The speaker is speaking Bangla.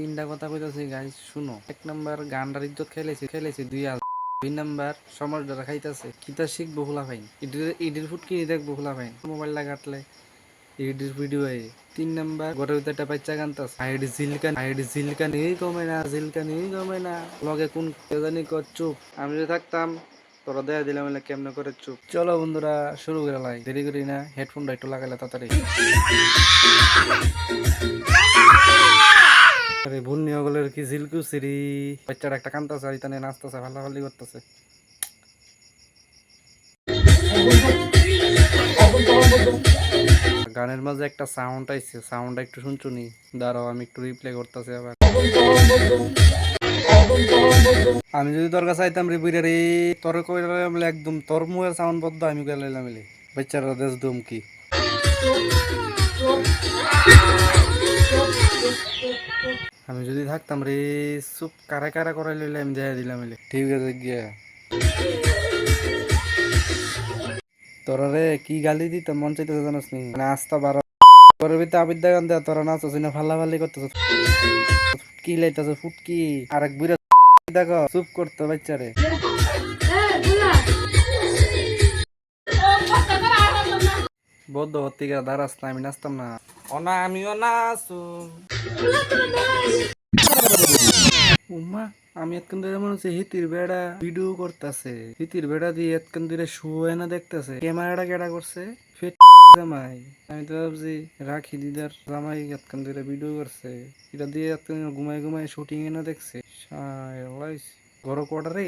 তিনটা কথা কইতাছি গাইস শুনো। এক নাম্বার গান্ডার ইজ্জত খেলেছি খেলেছি দুই হাজার। দুই নাম্বার সমাজ দ্বারা খাইতাছে, কিতা শিখব খোলা ফাইন ইডির ইডির ফুট কিনে দেখব খোলা ফাইন মোবাইল লাগাটলে ইডির ভিডিও এ। তিন নাম্বার ঘরের ভিতরে একটা বাচ্চা গানতাছে আইডি জিলকান আইডি জিলকান এই কমে না জিলকান এই কমে না। লগে কোন জানি কর, চুপ। আমি যদি থাকতাম, তোরা দেয়া দিলাম এলে কেমনে করে চুপ? চলো বন্ধুরা, শুরু করে লাই। দেরি করি না হেডফোনটা একটু লাগালে তাড়াতাড়ি। আরে কি ঝিলকুছি রে বাচ্চাটা একটা কান্তাছে আর ইতানে নাচতেছে ভাল্লাভাল্লি করতেছে। গানের মাঝে একটা সাউন্ড আইছে সাউন্ডটা একটু শুনছুনি? দাঁড়াও, আমি একটু রিপ্লে করতেছি আবার। আমি যদি তোর কাছে রে বুইরা রে, তোর কইলাম একদম তোর মুয়ের সাউন্ড বদ্ধ আমি কইলাম বাচ্চারা দেশ দুম কি আমি যদি থাকতাম রে, চুপ কারা কারা করাই লইলে আমি দেখাই দিলাম এলে। ঠিক আছে গিয়া। তোরা রে, কি গালি দিতাম মন চাইতেছে জানাস নি? মানে আস্তা বারো তোর ভিতরে আবিদ দেখান দেয়া, তোরা নাচ না ফাল্লা ফাল্লি করতেছ। কি লাইতেছ, ফুটকি। আর এক বুড়া দেখো, চুপ করতো বাচ্চারে বদ্ধ হত্তিকা দাঁড়াস না আমি নাচতাম না। অনা আমিও নাচু উমা আমি এতক্ষণ ধরে মনে হচ্ছে হিতির বেড়া ভিডিও করতেছে। হিতির বেড়া দিয়ে এতক্ষণ ধরে শুয়ে না দেখতেছে। ক্যামেরাটা কেডা করছে। ফিট জামাই। আমি তো ভাবছি রাখি দিদার জামাই এতক্ষণ ধরে ভিডিও করছে। এটা দিয়ে এতক্ষণ ঘুমাই ঘুমাই শুটিং এ না দেখছে। ঘর কোয়ার্টারে